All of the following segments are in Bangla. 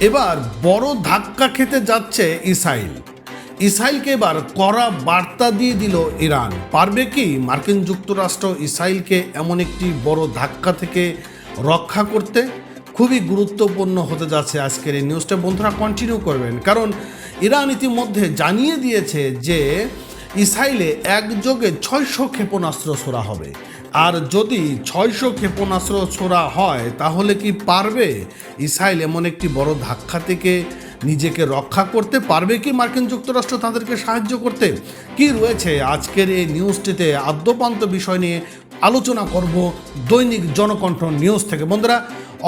এবার বড় ধাক্কা খেতে যাচ্ছে ইসরায়েল। ইসরায়েলকে এবার কড়া বার্তা দিয়ে দিল ইরান। পারবে কি মার্কিন যুক্তরাষ্ট্র ইসরায়েলকে এমন একটি বড় ধাক্কা থেকে রক্ষা করতে? খুবই গুরুত্বপূর্ণ হতে যাচ্ছে আজকের এই নিউজটা বন্ধুরা কন্টিনিউ করবেন। কারণ ইরান ইতিমধ্যে জানিয়ে দিয়েছে যে ইসরায়েলে একযোগে ছয়শো ক্ষেপণাস্ত্র ছোড়া হবে। আর যদি ছয়শো ক্ষেপণাস্ত্র ছোড়া হয়, তাহলে কি পারবে? ইসরায়েল এমন একটি বড় ধাক্কা থেকে নিজেকে রক্ষা করতে পারবে কি মার্কিন যুক্তরাষ্ট্র তাদেরকে সাহায্য করতে? কি রয়েছে আজকের এই নিউজটিতে? আদ্যপান্ত বিষয় নিয়ে আলোচনা করব দৈনিক জনকণ্ঠ নিউজ থেকে। বন্ধুরা,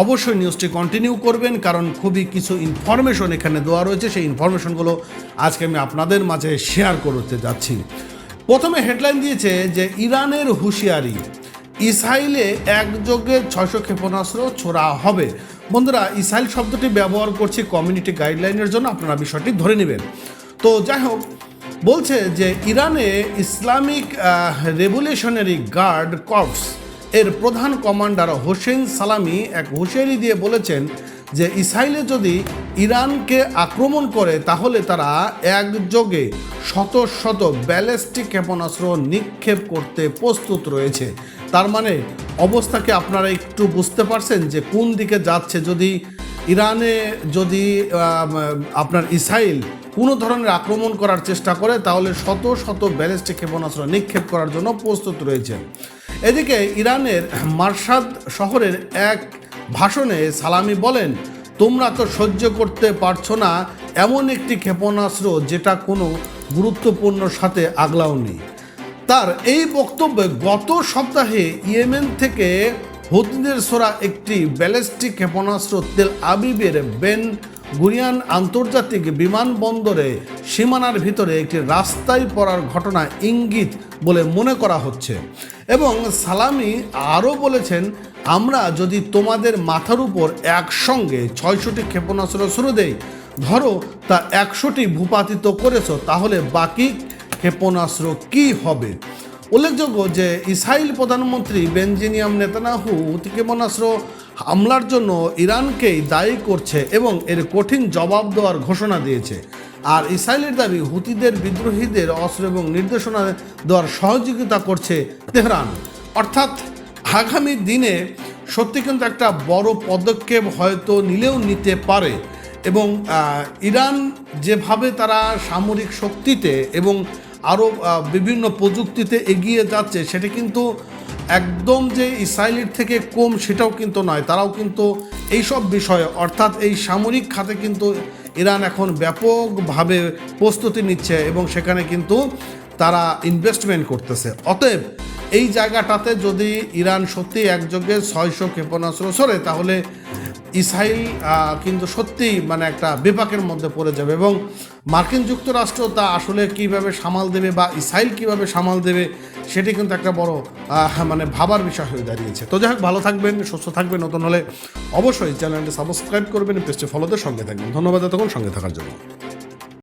অবশ্যই নিউজটি কন্টিনিউ করবেন, কারণ খুবই কিছু ইনফরমেশন এখানে দেওয়া রয়েছে। সেই ইনফরমেশনগুলো আজকে আমি আপনাদের মাঝে শেয়ার করতে যাচ্ছি। প্রথমে হেডলাইন দিয়েছে যে ইরানের হুঁশিয়ারি ইসরায়েলে একযোগে ছয়শো ক্ষেপণাস্ত্র ছোড়া হবে। বন্ধুরা ইসরায়েল শব্দটি ব্যবহার করছি কমিউনিটি গাইডলাইনের জন্য, আপনারা বিষয়টি ধরে নেবেন। তো যাই হোক, বলছে যে ইরানে ইসলামিক রেভলিউশনারি গার্ড কর্পস এর প্রধান কমান্ডার হোসেন সালামি এক হুঁশিয়ারি দিয়ে বলেছেন যে ইসরায়েলে যদি ইরানকে আক্রমণ করে, তাহলে তারা একযোগে শত শত ব্যালিস্টিক ক্ষেপণাস্ত্র নিক্ষেপ করতে প্রস্তুত রয়েছে। তার মানে অবস্থাকে আপনারা একটু বুঝতে পারছেন যে কোন দিকে যাচ্ছে? যদি ইরানে যদি আপনার ইসরায়েল কোনো ধরনের আক্রমণ করার চেষ্টা করে, তাহলে শত শত ব্যালিস্টিক ক্ষেপণাস্ত্র নিক্ষেপ করার জন্য প্রস্তুত রয়েছে। এদিকে ইরানের মার্শাদ শহরের এক ভাষণে সালামি বলেন, তোমরা তো সহ্য করতে পারছ না, এমন একটি ক্ষেপণাস্ত্র যেটা কোনো গুরুত্বপূর্ণ সাথে আগলাও নেই। তার এই বক্তব্যে গত সপ্তাহে ইয়েমেন থেকে হুতিদের সোরা একটি ব্যালিস্টিক ক্ষেপণাস্ত্র তেল আবিবের বেন গুরিয়ান আন্তর্জাতিক বিমানবন্দরে সীমানার ভিতরে একটি রাস্তায় পড়ার ঘটনা ইঙ্গিত বলে মনে করা হচ্ছে। এবং সালামি আরও বলেছেন, আমরা যদি তোমাদের মাথার উপর একসঙ্গে ছয়শটি ক্ষেপণাস্ত্র ছুড়ে দেই, ধরো তা একশোটি ভূপাতিত করেছ, তাহলে বাকি ক্ষেপণাস্ত্র কি হবে? উল্লেখযোগ্য যে, ইসরায়েল প্রধানমন্ত্রী বেঞ্জিনিয়াম নেতানাহু ক্ষেপণাস্ত্র হামলার জন্য ইরানকেই দায়ী করছে এবং এর কঠিন জবাব দেওয়ার ঘোষণা দিয়েছে। আর ইসরায়েলের দাবি, হুতিদের বিদ্রোহীদের অস্ত্র এবং নির্দেশনা দেওয়ার সহযোগিতা করছে তেহরান। অর্থাৎ, আগামী দিনে সত্যি কিন্তু একটা বড় পদক্ষেপ হয়তো নিলেও নিতে পারে এবং ইরান যেভাবে তারা সামরিক শক্তিতে এবং আরও বিভিন্ন প্রযুক্তিতে এগিয়ে যাচ্ছে, সেটা কিন্তু একদম যে ইসরায়েলের থেকে কম সেটাও কিন্তু নয়, তারাও কিন্তু এইসব বিষয়ে, অর্থাৎ এই সামরিক খাতে কিন্তু ইরান এখন ব্যাপকভাবে প্রস্তুতি নিচ্ছে এবং সেখানে কিন্তু তারা ইনভেস্টমেন্ট করতেছে। অতএব এই জায়গাটাতে যদি ইরান সত্যি একযোগে ছয়শো ক্ষেপণাস্ত্র সরে তাহলে ইসরায়েল কিন্তু সত্যিই মানে একটা বিপাকের মধ্যে পড়ে যাবে এবং মার্কিন যুক্তরাষ্ট্র তা আসলে কীভাবে সামাল দেবে বা ইসরায়েল কীভাবে সামাল দেবে, সেটি কিন্তু একটা বড় মানে ভাবার বিষয় হয়ে দাঁড়িয়েছে। তো যাই হোক, ভালো থাকবেন, সুস্থ থাকবেন, নতুন হলে অবশ্যই চ্যানেলটি সাবস্ক্রাইব করবেন, পেজটি ফলোতে সঙ্গে থাকবেন। ধন্যবাদ এতক্ষণ সঙ্গে থাকার জন্য।